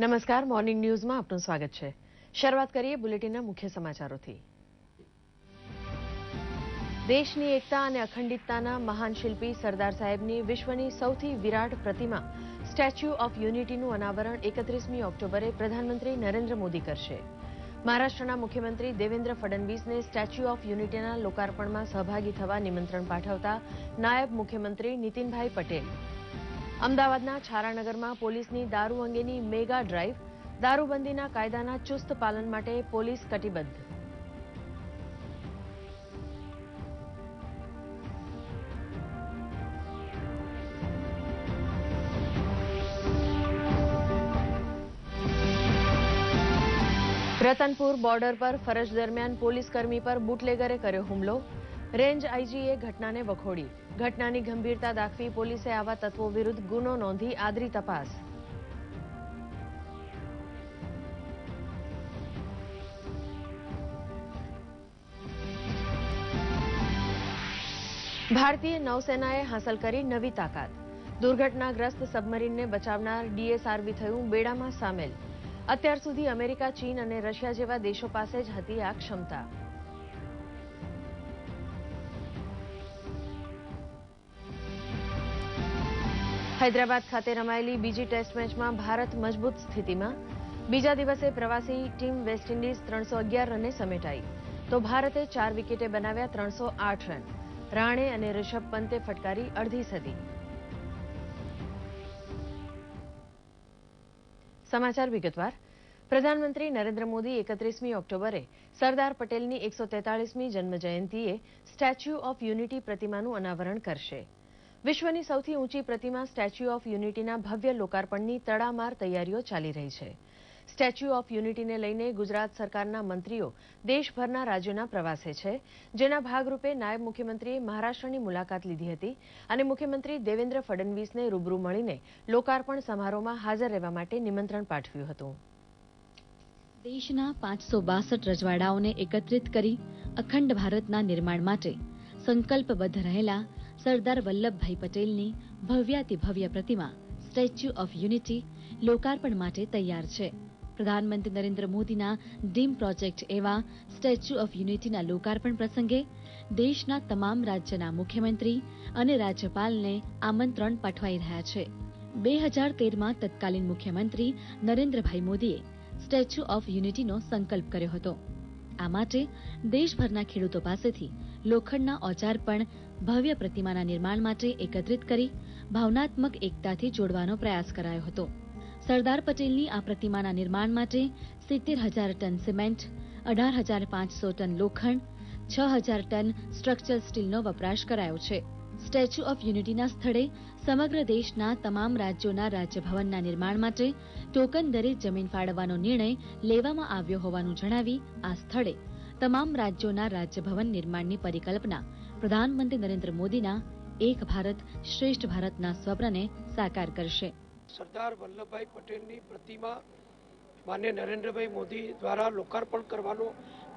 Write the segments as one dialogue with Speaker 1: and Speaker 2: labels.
Speaker 1: નમસ્કાર, મોર્નિંગ ન્યૂઝમાં આપનું સ્વાગત છે. શરૂઆત કરીએ બુલેટિનના મુખ્ય સમાચારોથી. દેશની એકતા અને અખંડિતતાના મહાન શિલ્પી સરદાર સાહેબની વિશ્વની સૌથી વિરાટ પ્રતિમા, સ્ટેચ્યુ ઓફ યુનિટીનું અનાવરણ એકત્રીસમી ઓક્ટોબરે પ્રધાનમંત્રી નરેન્દ્ર મોદી કરશે. મહારાષ્ટ્રના મુખ્યમંત્રી દેવેન્દ્ર ફડણવીસને સ્ટેચ્યુ ઓફ યુનિટીના લોકાર્પણમાં સહભાગી થવા નિમંત્રણ પાઠવતા નાયબ મુખ્યમંત્રી નીતિનભાઈ પટેલ. અમદાવાદના છારાનગરમાં પોલીસની દારૂ અંગેની મેગા ડ્રાઈવ, દારૂબંધીના કાયદાના ચુસ્ત પાલન માટે પોલીસ કટિબદ્ધ. રતનપુર બોર્ડર પર ફરજ દરમિયાન પોલીસકર્મી પર બુટલેગરે કર્યો હુમલો. રેન્જ આઈજીએ ઘટનાને વખોડી. ઘટનાની ગંભીરતા દાખવી પોલીસે આવા તત્વો વિરુદ્ધ ગુનો નોંધી આદરી તપાસ. ભારતીય નૌસેનાએ હાંસલ કરી નવી તાકાત. દુર્ઘટનાગ્રસ્ત સબમરીનને બચાવનાર ડીએસઆરવી થયું બેડામાં સામેલ. અત્યાર સુધી અમેરિકા, ચીન અને રશિયા જેવા દેશો પાસે જ હતી આ ક્ષમતા. હૈદરાબાદ ખાતે રમાયેલી બીજી ટેસ્ટ મેચમાં ભારત મજબૂત સ્થિતિમાં. બીજા દિવસે પ્રવાસી ટીમ વેસ્ટ ઇન્ડિઝ ત્રણસો અગિયાર રને સમેટાઈ. તો ભારતે ચાર વિકેટે બનાવ્યા ત્રણસો આઠ રન. રાણે અને રિષભ પંતે ફટકારી અડધી સદી. સમાચાર વિગતવાર. પ્રધાનમંત્રી નરેન્દ્ર મોદી એકત્રીસમી ઓક્ટોબરે સરદાર પટેલની એકસો તેતાળીસમી જન્મજયંતિએ સ્ટેચ્યુ ઓફ યુનિટી પ્રતિમાનું અનાવરણ કરશે. વિશ્વની સૌથી ઊંચી પ્રતિમા સ્ટેચ્યુ ઓફ યુનિટીના ભવ્ય લોકાર્પણની તડામાર તૈયારીઓ ચાલી રહી છે. સ્ટેચ્યુ ઓફ યુનિટીને લઈને ગુજરાત સરકારના મંત્રીઓ દેશભરના રાજ્યોના પ્રવાસે છે. જેના ભાગરૂપે નાયબ મુખ્યમંત્રીએ મહારાષ્ટ્રની મુલાકાત લીધી હતી અને મુખ્યમંત્રી દેવેન્દ્ર ફડણવીસને રૂબરૂ મળીને લોકાર્પણ સમારોહમાં હાજર રહેવા માટે નિમંત્રણ પાઠવ્યું હતું.
Speaker 2: દેશના પાંચસો બાસઠ રજવાડાઓને એકત્રિત કરી અખંડ ભારતના નિર્માણ માટે સંકલ્પબદ્ધ રહેલા સરદાર વલ્લભભાઈ પટેલની ભવ્યાતિ ભવ્ય પ્રતિમા, સ્ટેચ્યુ ઓફ યુનિટી, લોકાર્પણ માટે તૈયાર છે. પ્રધાનમંત્રી નરેન્દ્ર મોદીના ડીમ પ્રોજેક્ટ એવા સ્ટેચ્યુ ઓફ યુનિટીના લોકાર્પણ પ્રસંગે દેશના તમામ રાજ્યના મુખ્યમંત્રી અને રાજ્યપાલને આમંત્રણ પાઠવાઈ રહ્યા છે. બે હજાર તેરમાં તત્કાલીન મુખ્યમંત્રી નરેન્દ્રભાઈ મોદીએ સ્ટેચ્યુ ઓફ યુનિટીનો સંકલ્પ કર્યો હતો. આ માટે દેશભરના ખેડૂતો પાસેથી લોખંડના ઓજાર પણ ભવ્ય પ્રતિમાના નિર્માણ માટે એકત્રિત કરી ભાવનાત્મક એકતાથી જોડવાનો પ્રયાસ કરાયો હતો. સરદાર પટેલની આ પ્રતિમાના નિર્માણ માટે સિત્તેર હજાર ટન સિમેન્ટ, અઢાર હજાર પાંચસો ટન લોખંડ, છ હજાર ટન સ્ટ્રક્ચર સ્ટીલનો વપરાશ કરાયો છે. સ્ટેચ્યુ ઓફ યુનિટીના સ્થળે સમગ્ર દેશના તમામ રાજ્યોના રાજ્યભવનના નિર્માણ માટે ટોકન દરે જમીન ફાળવવાનો નિર્ણય લેવામાં આવ્યો હોવાનું જણાવી આ સ્થળે તમામ રાજ્યોના રાજ્યભવન નિર્માણની પરિકલ્પના પ્રધાનમંત્રી નરેન્દ્ર મોદીના એક ભારત શ્રેષ્ઠ ભારતના સ્વપ્નને સાકાર કરશે.
Speaker 3: સરદાર વલ્લભભાઈ પટેલની પ્રતિમા માન્ય નરેન્દ્રભાઈ મોદી દ્વારા લોકાર્પણ કરવાનો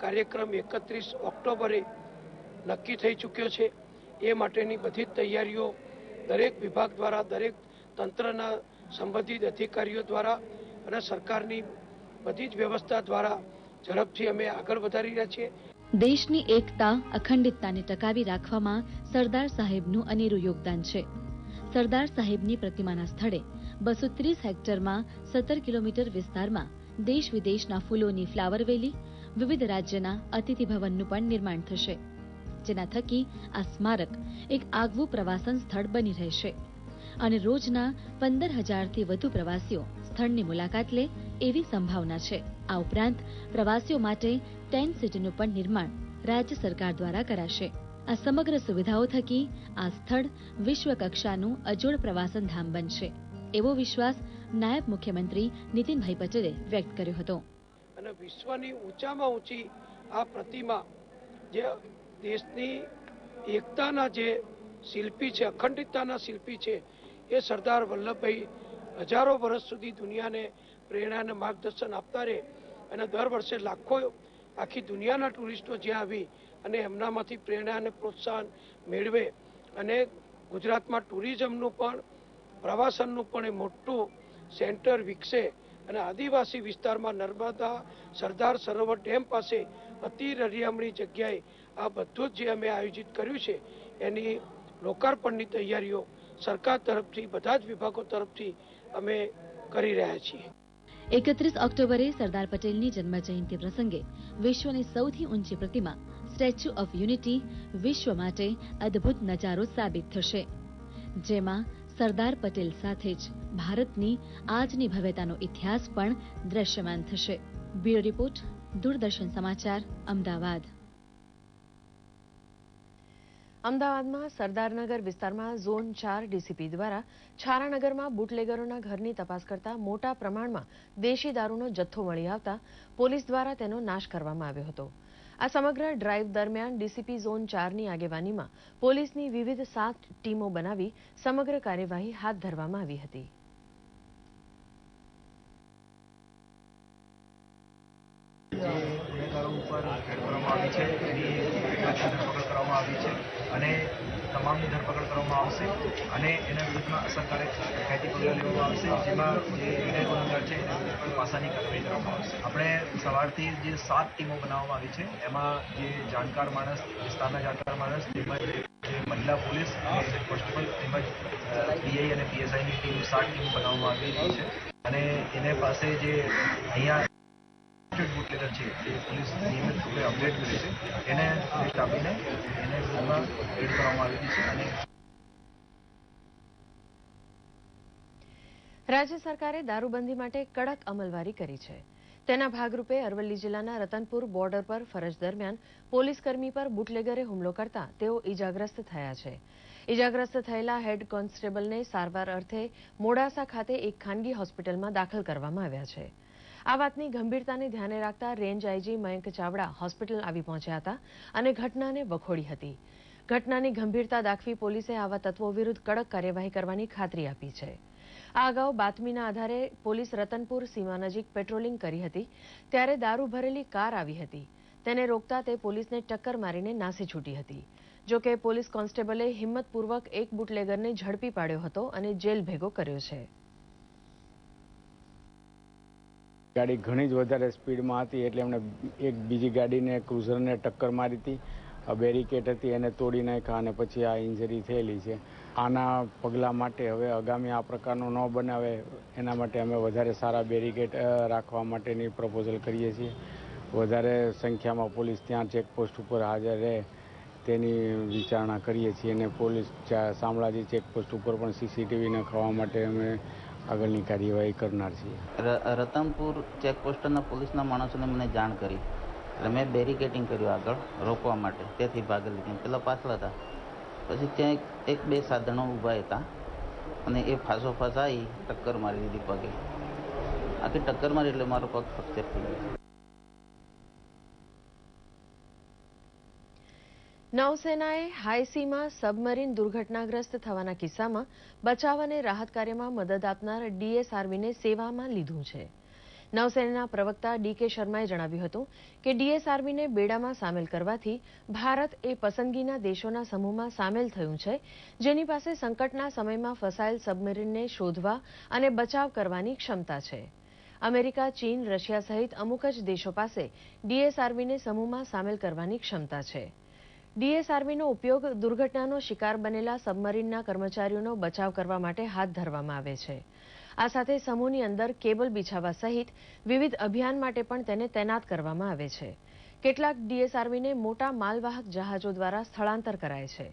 Speaker 3: કાર્યક્રમ એકત્રીસ ઓક્ટોબરે નક્કી થઈ ચૂક્યો છે. એ માટેની બધી જ તૈયારીઓ દરેક વિભાગ દ્વારા, દરેક તંત્રના સંબંધિત અધિકારીઓ દ્વારા અને સરકારની બધી જ વ્યવસ્થા દ્વારા ઝડપથી અમે આગળ વધારી રહ્યા છીએ.
Speaker 2: દેશની એકતા, અખંડિતતાને ટકાવી રાખવામાં સરદાર સાહેબનું અનેરું યોગદાન છે. સરદાર સાહેબની પ્રતિમાના સ્થળે બસો ત્રીસ હેક્ટરમાં સત્તર કિલોમીટર વિસ્તારમાં દેશ વિદેશના ફૂલોની ફ્લાવર વેલી, વિવિધ રાજ્યના અતિથિ ભવનનું પણ નિર્માણ થશે, જેના થકી આ સ્મારક એક આગવું પ્રવાસન સ્થળ બની રહેશે. અને રોજના પંદર હજારથી વધુ પ્રવાસીઓ સ્થળની મુલાકાત લે એવી સંભાવના છે. આ ઉપરાંત, પ્રવાસીઓ માટે ટેન્ટ સિટીનું પણ નિર્માણ રાજ્ય સરકાર દ્વારા કરાશે. આ સમગ્ર સુવિધાઓ થકી આ સ્થળ વિશ્વ અજોડ પ્રવાસન ધામ બનશે. એવો વિશ્વાસ નાયબ મુખ્યમંત્રી નીતિનભાઈ પટેલે વ્યક્ત કર્યો હતો.
Speaker 3: અને વિશ્વની ઊંચામાં ઊંચી આ પ્રતિમા જે દેશની એકતાના જે શિલ્પી છે, અખંડિતતાના શિલ્પી છે, એ સરદાર વલ્લભભાઈ હજારો વર્ષ સુધી દુનિયાને પ્રેરણા અને માર્ગદર્શન આપતા રહે. અને દર વર્ષે લાખો આખી દુનિયાના ટુરિસ્ટો જ્યાં આવી અને એમનામાંથી પ્રેરણા અને પ્રોત્સાહન મેળવે. અને ગુજરાતમાં ટુરિઝમનું પણ, પ્રવાસનનું પણ એ મોટું સેન્ટર વિકસે. અને આદિવાસી વિસ્તારમાં નર્મદા સરદાર સરોવર ડેમ પાસે અતિ રરિયામણી જગ્યાએ આ બધું જ જે અમે આયોજિત કર્યું છે, એની લોકાર્પણની તૈયારીઓ સરકાર તરફથી, બધા જ વિભાગો તરફથી અમે કરી રહ્યા છીએ.
Speaker 2: એકત્રીસ ઓક્ટોબરે સરદાર પટેલની જન્મ જયંતિ પ્રસંગે વિશ્વની સૌથી ઊંચી પ્રતિમા, સ્ટેચ્યુ ઓફ યુનિટી, વિશ્વ માટે અદ્ભુત નજારો સાબિત થશે. જેમાં સરદાર પટેલ સાથે જ ભારતની આજની ભવ્યતાનો ઇતિહાસ પણ દ્રશ્યમાન થશે. બ્યુરો રિપોર્ટ, દૂરદર્શન સમાચાર, અમદાવાદ.
Speaker 1: અમદાવાદમાં સરદારનગર વિસ્તારમાં ઝોન ચાર ડીસીપી દ્વારા છારાનગરમાં બુટલેગરોના ઘરની તપાસ કરતા મોટા પ્રમાણમાં દેશી દારૂનો જથ્થો મળી આવતા પોલીસ દ્વારા તેનો નાશ કરવામાં આવ્યો હતો. આ સમગ્ર ડ્રાઇવ દરમિયાન ડીસીપી ઝોન ચારની આગેવાનીમાં પોલીસની વિવિધ સાત ટીમો બનાવી સમગ્ર કાર્યવાહી હાથ ધરવામાં આવી હતી.
Speaker 4: ઉપર કરવામાં આવી એની ધરપકડ કરવામાં આવી છે અને તમામની ધરપકડ કરવામાં આવશે અને એના વિરુદ્ધમાં અસરકારક કાયદી પગલાં લેવામાં આવશે, જેમાં જે વિનય છે એના વિરુદ્ધ પાસાની કાર્યવાહી કરવામાં આવશે. આપણે સવારથી જે સાત ટીમો બનાવવામાં આવી છે, એમાં જે જાણકાર માણસ, વિસ્તારના જાણકાર માણસ, તેમજ મહિલા પોલીસ અને કોન્સ્ટેબલ તેમજ પીઆઈ અને પીએસઆઈની ટીમ, સાત ટીમ બનાવવામાં આવેલી છે. અને એને પાસે જે અહીંયા
Speaker 1: રાજ્ય સરકારે દારૂબંધી માટે કડક અમલવારી કરી છે. તેના ભાગરૂપે અરવલ્લી જિલ્લાના રતનપુર બોર્ડર પર ફરજ દરમિયાન પોલીસકર્મી પર બુટલેગરે હુમલો કરતા તેઓ ઈજાગ્રસ્ત થયા છે. ઈજાગ્રસ્ત થયેલા હેડ કોન્સ્ટેબલને સારવાર અર્થે મોડાસા ખાતે એક ખાનગી હોસ્પિટલમાં દાખલ કરવામાં આવ્યા છે. આ વાતની ગંભીરતાને ધ્યાને રાખતા range IG Mayank Chavda hospital આવી પહોંચ્યા હતા અને ઘટનાને વખોડી હતી. ઘટનાની ગંભીરતા દાખવી પોલીસે આવા તત્વો વિરુદ્ધ કડક કાર્યવાહી કરવાની ખાતરી આપી છે. આ અગાઉ બાતમીના આધારે પોલીસ રતનપુર સીમા નજીક પેટ્રોલિંગ કરી હતી, ત્યારે દારૂ ભરેલી કાર આવી હતી. તેને રોકતા તે પોલીસને ટક્કર મારીને નાસી છૂટી હતી. જો કે પોલીસ કોન્સ્ટેબલે હિંમતપૂર્વક એક બુટલેગરને ઝડપી પાડ્યો હતો અને જેલ ભેગો કર્યો છે.
Speaker 5: ગાડી ઘણી જ વધારે સ્પીડમાં હતી એટલે એમણે એક બીજી ગાડીને ક્રુઝરને ટક્કર મારી હતી બેરિકેડ હતી, એને તોડી નાખ્યા અને પછી આ ઇન્જરી થયેલી છે. આના પગલાં માટે હવે આગામી આ પ્રકારનું ન બનાવે, એના માટે અમે વધારે સારા બેરિકેડ રાખવા માટેની પ્રપોઝલ કરીએ છીએ. વધારે સંખ્યામાં પોલીસ ત્યાં ચેકપોસ્ટ ઉપર હાજર રહે તેની વિચારણા કરીએ છીએ અને પોલીસ શામળાજી ચેકપોસ્ટ ઉપર પણ સીસીટીવી નખાવવા માટે અમે આગળની કાર્યવાહી કરનાર છીએ.
Speaker 6: રતનપુર ચેકપોસ્ટના પોલીસના માણસોને મને જાણ કરી. એટલે મેં બેરિકેટિંગ કર્યું આગળ, રોકવા માટે. તેથી ભાગ લીધી. પેલા પાછળ હતા. પછી ત્યાં એક બે સાધનો ઊભા હતા. અને એ ફાંસો ફસાઈ ટક્કર મારી દીધી પગે. આખી ટક્કર મારી એટલે મારો પગ ફ્રેક્ચર થઈ ગયો.
Speaker 1: નૌસેનાએ હાઈસીમાં સબમરીન દુર્ઘટનાગ્રસ્ત થવાના કિસ્સામાં બચાવ અને રાહત કાર્યમાં મદદ આપનાર ડીએસઆરવીને સેવામાં લીધું છે. નૌસેનાના પ્રવક્તા ડીકે શર્માએ જણાવ્યું હતું કે ડીએસઆરવીને બેડામાં સામેલ કરવાથી ભારત એ પસંદગીના દેશોના સમૂહમાં સામેલ થયું છે, જેની પાસે સંકટના સમયમાં ફસાયેલ સબમરીનને શોધવા અને બચાવ કરવાની ક્ષમતા છે. અમેરિકા, ચીન, રશિયા સહિત અમુક જ દેશો પાસે ડીએસઆરવીને સમૂહમાં સામેલ કરવાની ક્ષમતા છે. ડીએસઆરવીનો ઉપયોગ દુર્ઘટનાનો શિકાર બનેલા સબમરીનના કર્મચારીઓનો બચાવ કરવા માટે હાથ ધરવામાં આવે છે. આ સાથે સમૂહની અંદર કેબલ બિછાવવા સહિત વિવિધ અભિયાન માટે પણ તેને તૈનાત કરવામાં આવે છે. કેટલાક ડીએસઆરવીને મોટા માલવાહક જહાજો દ્વારા સ્થળાંતર કરાય છે.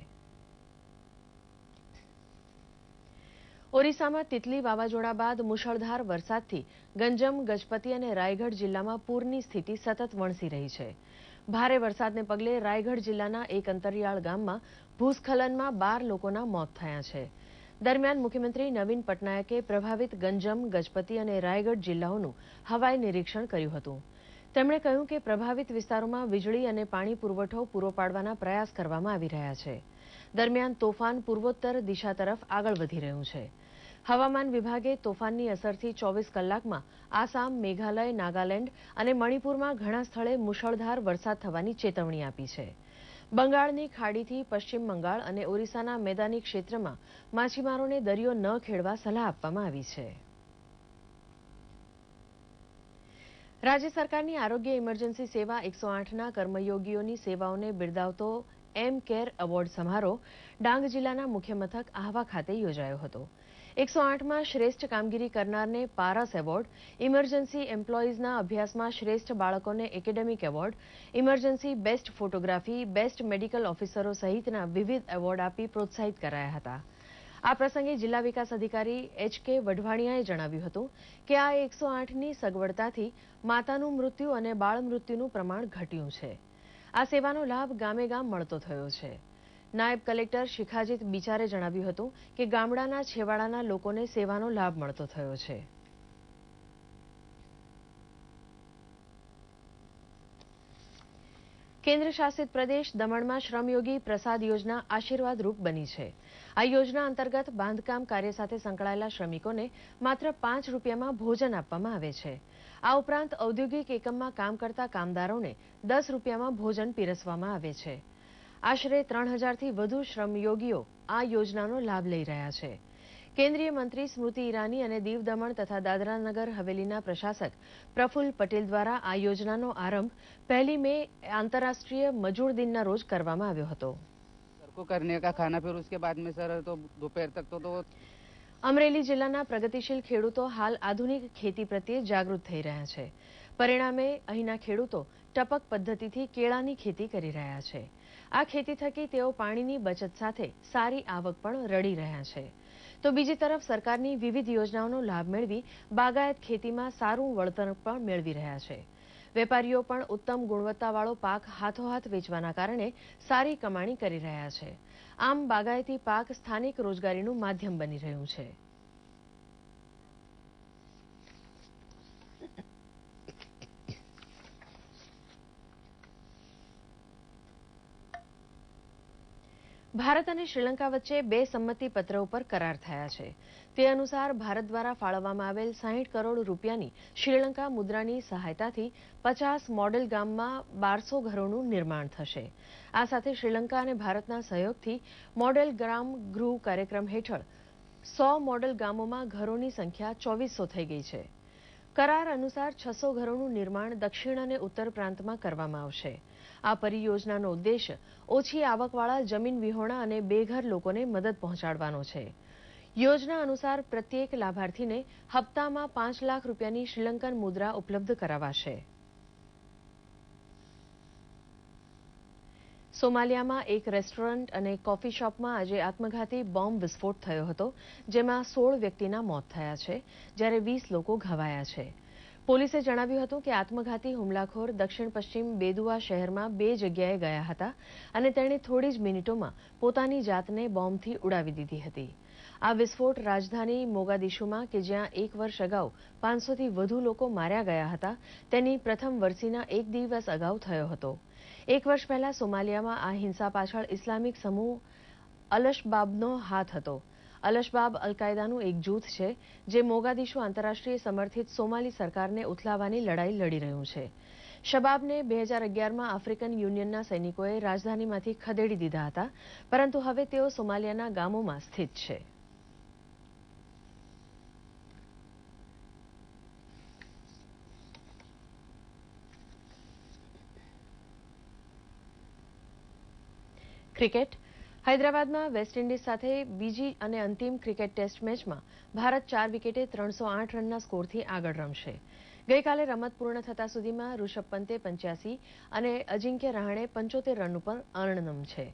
Speaker 1: ઓરિસ્સામાં તિતલી વાવાઝોડા બાદ મુશળધાર વરસાદથી ગંજમ, ગજપતિ અને રાયગઢ જિલ્લામાં પૂરની સ્થિતિ સતત વણસી રહી છે. ભારે વરસાદને પગલે રાયગઢ જિલ્લાના એક અંતરિયાળ ગામમાં ભૂસ્ખલનમાં બાર લોકોના મોત થયા છે. દરમિયાન મુખ્યમંત્રી નવીન પટનાયકે પ્રભાવિત ગંજમ, ગજપતિ અને રાયગઢ જિલ્લાઓનું હવાઈ નિરીક્ષણ કર્યું હતું. તેમણે કહ્યું કે પ્રભાવિત વિસ્તારોમાં વીજળી અને પાણી પુરવઠો પૂરો પાડવાના પ્રયાસ કરવામાં આવી રહ્યા છે. દરમિયાન તોફાન પૂર્વોત્તર દિશા તરફ આગળ વધી રહ્યું છે. હવામાન વિભાગે તોફાનની અસરથી ચોવીસ કલાકમાં આસામ, મેઘાલય, નાગાલેન્ડ અને મણિપુરમાં ઘણા સ્થળે મુશળધાર વરસાદ થવાની ચેતવણી આપી છે. બંગાળની ખાડીથી પશ્ચિમ બંગાળ અને ઓરિસ્સાના મેદાની ક્ષેત્રમાં માછીમારોને દરિયો ન ખેડવા સલાહ આપવામાં આવી છે. રાજ્ય સરકારની આરોગ્ય ઇમરજન્સી સેવા એકસો આઠના કર્મયોગીઓની સેવાઓને બિરદાવતો એમ કેર એવોર્ડ સમારોહ ડાંગ જિલ્લાના મુખ્ય મથક આહવા ખાતે યોજાયો હતો. એકસો આઠમાં શ્રેષ્ઠ કામગીરી કરનારને પારસ એવોર્ડ, ઇમરજન્સી એમ્પ્લોઈઝના અભ્યાસમાં શ્રેષ્ઠ બાળકોને academic award, emergency best photography, best medical ઓફિસરો સહિતના વિવિધ એવોર્ડ આપી પ્રોત્સાહિત કરાયા હતા. આ પ્રસંગે જિલ્લા વિકાસ અધિકારી એચ કે વઢવાણિયાએ જણાવ્યું હતું કે આ એકસો આઠની સગવડતાથી માતાનું મૃત્યુ અને બાળ મૃત્યુનું પ્રમાણ ઘટ્યું છે. આ સેવાનો લાભ ગામે ગામ મળતો થયો છે. નાયબ કલેક્ટર શિખાજીત બિચારે જણાવ્યું હતું કે ગામડાના છેવાડાના લોકોને સેવાનો લાભ મળતો થયો છે. કેન્દ્ર શાસિત પ્રદેશ દમણમાં શ્રમયોગી પ્રસાદ યોજના આશીર્વાદરૂપ બની છે. આ યોજના અંતર્ગત બાંધકામ કાર્ય સાથે સંકળાયેલા શ્રમિકોને માત્ર પાંચ રૂપિયામાં ભોજન આપવામાં આવે છે. આ ઉપરાંત ઔદ્યોગિક એકમમાં કામ કરતા કામદારોને દસ રૂપિયામાં ભોજન પીરસવામાં આવે છે. આશરે ત્રણ હજારથી વધુ શ્રમયોગીઓ આ યોજનાનો લાભ લઈ રહ્યા છે કેન્દ્રીય મંત્રી સ્મૃતિ ઈરાની અને દીવ દમણ તથા દાદરાનગર હવેલીના પ્રશાસક પ્રફુલ્લ પટેલ દ્વારા આ યોજનાનો આરંભ પહેલી મે આંતરરાષ્ટ્રીય મજૂર દિનના રોજ કરવામાં આવ્યો હતો
Speaker 7: सर को करने का खाना फिर उसके बाद में सर तो दोपहर तक तो, तो
Speaker 1: અમરેલી જિલ્લાના પ્રગતિશીલ ખેડૂતો હાલ આધુનિક ખેતી પ્રત્યે જાગૃત થઈ રહ્યા છે પરિણામે અહીંના ખેડૂતો ટપક પદ્ધતિથી કેળાની ખેતી કરી રહ્યા છે આ ખેતી થકી તેઓ પાણીની બચત સાથે સારી આવક પણ રળી રહ્યા છે. તો બીજી તરફ સરકારની વિવિધ યોજનાઓનો લાભ મેળવી બાગાયત ખેતીમાં સારું વળતર પણ મેળવી રહ્યા છે. વેપારીઓ પણ ઉત્તમ ગુણવત્તાવાળો પાક હાથોહાથ વેચવાના કારણે સારી કમાણી કરી રહ્યા છે. આમ બાગાયતી પાક સ્થાનિક રોજગારીનું માધ્યમ બની રહ્યું છે. ભારત અને શ્રીલંકા વચ્ચે બે સંમતિ પત્ર ઉપર કરાર થયા છે. તે અનુસાર ભારત દ્વારા ફાળવવામાં આવેલ સાહીઠ કરોડ રૂપિયાની શ્રીલંકા મુદ્રાની સહાયતાથી પચાસ મોડેલ ગામમાં બારસો ઘરોનું નિર્માણ થશે. આ સાથે શ્રીલંકા અને ભારતના સહયોગથી મોડેલ ગ્રામ ગૃહ કાર્યક્રમ હેઠળ સો મોડેલ ગામોમાં ઘરોની સંખ્યા ચોવીસો થઈ ગઈ છે. કરાર અનુસાર છસો ઘરોનું નિર્માણ દક્ષિણ અને ઉત્તર પ્રાંતમાં કરવામાં આવશે. આ પરિયોજનાનો ઉદ્દેશ ઓછી આવકવાળા, જમીન વિહોણા અને બેઘર લોકોને મદદ પહોંચાડવાનો છે. યોજના અનુસાર પ્રત્યેક લાભાર્થીને હપ્તામાં પાંચ લાખ રૂપિયાની શ્રીલંકન મુદ્રા ઉપલબ્ધ કરાવાશે. સોમાલિયામાં એક રેસ્ટોરન્ટ અને કોફી શોપમાં આજે આત્મઘાતી બોમ્બ વિસ્ફોટ થયો હતો, જેમાં સોળ વ્યક્તિના મોત થયા છે, જ્યારે વીસ લોકો ઘવાયા છે. પોલીસે જણાવ્યું હતું કે આત્મઘાતી હુમલાખોર દક્ષિણ પશ્ચિમ બેદુઆ શહેરમાં બે જગ્યાએ ગયા હતા અને તેણે થોડી જ મિનિટોમાં પોતાની જાતને બોમ્બથી ઉડાવી દીધી હતી. આ વિસ્ફોટ રાજધાની મોગાદિશુમાં કે જ્યાં એક વર્ષ અગાઉ પાંચસોથી વધુ લોકો માર્યા ગયા હતા, તેની પ્રથમ વર્ષીના એક દિવસ અગાઉ થયો હતો. એક વર્ષ પહેલા સોમાલિયામાં આ હિંસા પાછળ ઇસ્લામિક સમૂહ અલશબાબનો હાથ હતો. અલશબાબ અલકાયદાનું એક જૂથ છે, જે મોગાદિશુ આંતરરાષ્ટ્રીય સમર્થિત સોમાલી સરકારને ઉથલાવવાની લડાઈ લડી રહ્યું છે. શબાબને બે હજાર અગિયારમાં આફ્રિકન યુનિયનના સૈનિકોએ રાજધાનીમાંથી ખદેડી દીધા હતા, પરંતુ હવે તેઓ સોમાલિયાના ગામોમાં સ્થિત છે. ક્રિકેટ હૈદરાબાદમાં વેસ્ટ ઇન્ડિઝ સાથે બીજી અને અંતિમ ક્રિકેટ ટેસ્ટ મેચમાં ભારત ચાર વિકેટે ત્રણસો આઠ રનના સ્કોરથી આગળ રમશે. ગઈકાલે રમત પૂર્ણ થતા સુધીમાં ઋષભ પંતે પંચ્યાસી અને અજિંક્ય રહાણે પંચોતેર રન ઉપર અર્ણનમ છે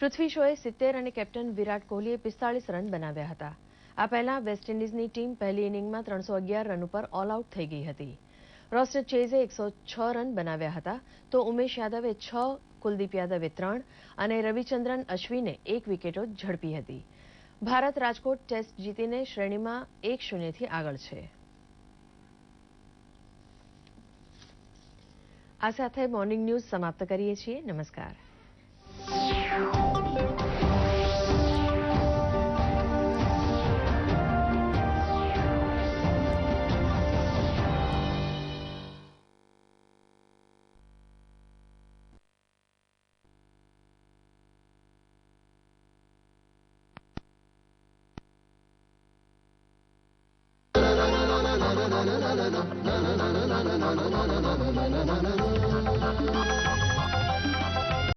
Speaker 1: પૃથ્વી શોએ સિત્તેર અને કેપ્ટન વિરાટ કોહલીએ પિસ્તાળીસ રન બનાવ્યા હતા. આ પહેલા વેસ્ટ ઇન્ડિઝની ટીમ પહેલી ઇનિંગમાં ત્રણસો અગિયાર રન ઉપર ઓલ આઉટ થઈ ગઈ હતી. રોસ્ટર ચેઝે એકસો છ રન બનાવ્યા હતા તો ઉમેશ યાદવે છ કુલદીપ યાદવે ત્રણ અને રવિચંદ્રન અશ્વિને એક વિકેટો ઝડપી હતી. ભારત રાજકોટ ટેસ્ટ જીતીને શ્રેણીમાં એક શૂન્યથી આગળ છે. આ સાથે મોર્નિંગ ન્યૂઝ સમાપ્ત કરીએ છીએ. નમસ્કાર.